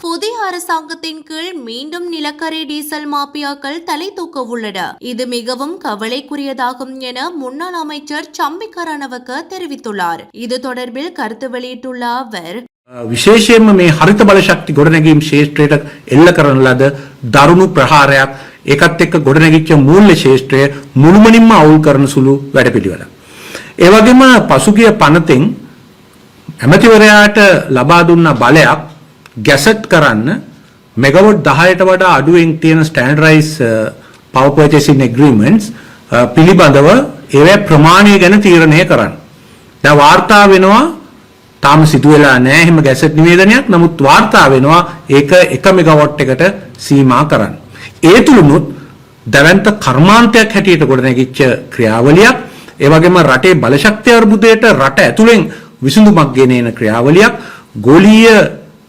புதிய அரசாங்கத்தின் கீழ் மீண்டும் நிலக்கரி டீசல் மாபியாக்கள் தலை தூக்க உள்ளன இது மிகவும் கவலைக்குரியதாகும் என முன்னாள் அமைச்சர் சம்பிக்க ரணவக்க தெரிவித்துள்ளார் இது தொடர்பில் கருத்து வெளியிட்டுள்ள அவர் විශේෂයෙන්ම මේ හරිත බල ශක්ති ගොඩනැගීම් ශේෂත්‍රයට එල්ල කරන ලද දරුණු ප්‍රහාරයක් ඒකත් එක්ක ගොඩනැගිච්ච මූල්‍ය ශේෂත්‍රය මුළුමනින්ම අවුල් කරන සුළු වැඩපිළිවෙල. ඒ වගේම පසුගිය පනතෙන් ඇමතිවරයාට ලබා දුන්න බලයක් ගැසට් කරන්න මෙගවොට් 10ට වඩා අඩුවෙන් තියෙන ස්ටෑන්ඩර්ඩයිස් uh, power purchasing agreements අ, පිළිබඳව ඒවැ ප්‍රමාණය ගැන තීරණය කරන්න. දැන් වාර්තා වෙනවා තාම සිදු වෙලා නැහැ එහෙම ගැසට් නිවේදනයක්. නමුත් වාර්තා වෙනවා ඒක 1 මෙගාවොට් එකට සීමා කරන්න. ඒ තුලුනුත් දැවැන්ත කර්මාන්තයක් හැටියට ගොඩනැගිච්ච ක්‍රියාවලියක් ඒ වගේම රටේ බලශක්ති අර්බුදයට රට ඇතුලෙන් විසඳුමක් ගෙන එන ක්‍රියාවලියක් ගෝලීය අ,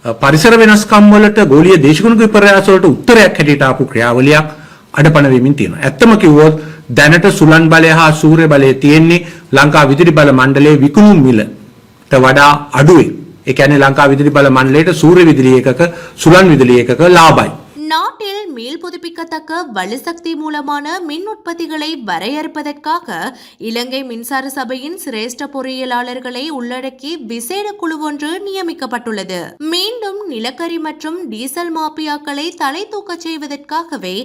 පරිසර වෙනස්කම් වලට ගෝලීය දේශගුණික විපර්යාස වලට උත්තරයක් හැටියට ආපු ක්‍රියාවලියක් අඩපණ වෙමින් තියෙනවා. ඇත්තම කිව්වොත් දැනට සුලන් බලය හා සූර්ය බලය තියෙන්නේ ලංකා විදුලි බල මණ්ඩලයේ විකුණුම් මිලට වඩා අඩුයි. ඒ කියන්නේ ලංකා විදුලි බල මණ්ඩලයට සූර්ය විදුලි ඒකක සුලන් විදුලි ඒකක ලාභයි. நாட்டில் மீள் புதுப்பிக்கத்தக்க வலுசக்தி மூலமான மின் உற்பத்திகளை வரையறுப்பதற்காக இலங்கை மின்சார சபையின் சிரேஷ்ட பொறியியலாளர்களை உள்ளடக்கி விசேட குழு ஒன்று நியமிக்கப்பட்டுள்ளது. மீண்டும் நிலக்கரி மற்றும் டீசல் மாபியாக்களை தலை தூக்கச் செய்வதற்காகவே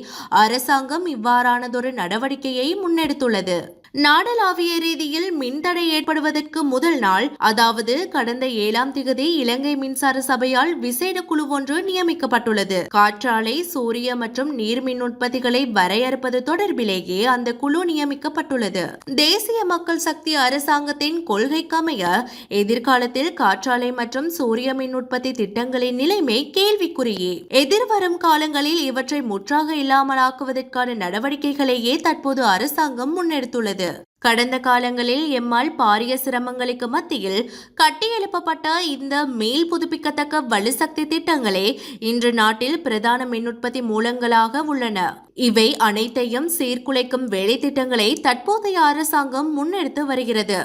அரசாங்கம் இவ்வாறானதொரு நடவடிக்கையை முன்னெடுத்துள்ளது. நாடளாவிய ரீதியில் மின்தடை ஏற்படுவதற்கு முதல் நாள் அதாவது கடந்த ஏழாம் திகதி இலங்கை மின்சார சபையால் விசேட குழு ஒன்று நியமிக்கப்பட்டுள்ளது. காற்றாலை சூரிய மற்றும் நீர் மின் உற்பத்திகளை வரையறுப்பது தொடர்பிலேயே அந்த குழு நியமிக்கப்பட்டுள்ளது. தேசிய மக்கள் சக்தி அரசாங்கத்தின் கொள்கைக்கமைய எதிர்காலத்தில் காற்றாலை மற்றும் சூரிய மின் உற்பத்தி திட்டங்களின் நிலைமை கேள்விக்குறியே. எதிர்வரும் காலங்களில் இவற்றை முற்றாக இல்லாமலாக்குவதற்கான நடவடிக்கைகளையே தற்போது அரசாங்கம் முன்னெடுத்துள்ளது. இது கடந்த காலங்களில் எம்மால் பாரிய சிரமங்களுக்கு மத்தியில் கட்டியெழுப்பப்பட்ட இந்த மேல் புதுப்பிக்கத்தக்க வலுசக்தி திட்டங்களே இன்று நாட்டில் பிரதான மின் உற்பத்தி மூலங்களாக உள்ளன. இவை அனைத்தையும் சீர்குலைக்கும் வேலை திட்டங்களை தற்போதைய அரசாங்கம் முன்னெடுத்து வருகிறது.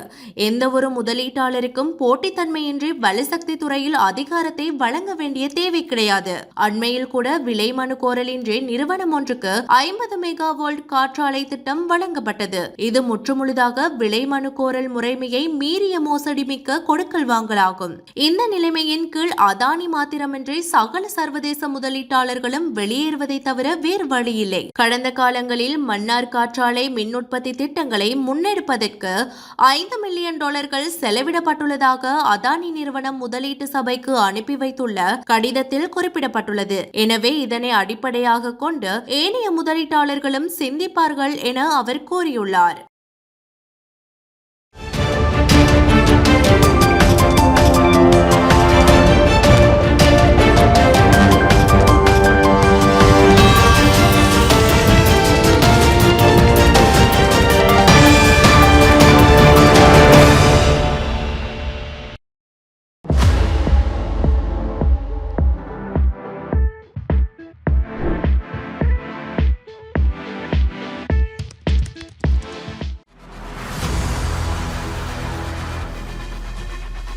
எந்த ஒரு முதலீட்டாளருக்கும் போட்டித்தன்மையின்றி வலுசக்தி துறையில் அதிகாரத்தை வழங்க வேண்டிய தேவை கிடையாது. அண்மையில் கூட விலை மனு கோரலின்றி நிறுவனம் ஒன்றுக்கு ஐம்பது மெகாவோல்ட் காற்றாலை திட்டம் வழங்கப்பட்டது. இது முற்றுமுழுதாக விலை மனு கோரல் முறைமையை மீறிய மோசடி மிக்க கொடுக்கல் வாங்கலாகும். இந்த நிலைமையின் கீழ் அதானி மாத்திரமின்றி சகல சர்வதேச முதலீட்டாளர்களும் வெளியேறுவதை தவிர வேறு வழியில்லை கடந்த காலங்களில் மன்னார் காற்றாலை மின் உற்பத்தி திட்டங்களை முன்னெடுப்பதற்கு ஐந்து மில்லியன் டாலர்கள் செலவிடப்பட்டுள்ளதாக அதானி நிறுவனம் முதலீட்டு சபைக்கு அனுப்பி வைத்துள்ள கடிதத்தில் குறிப்பிடப்பட்டுள்ளது. எனவே இதனை அடிப்படையாக கொண்டு ஏனைய முதலீட்டாளர்களும் சிந்திப்பார்கள் என அவர் கூறியுள்ளார்.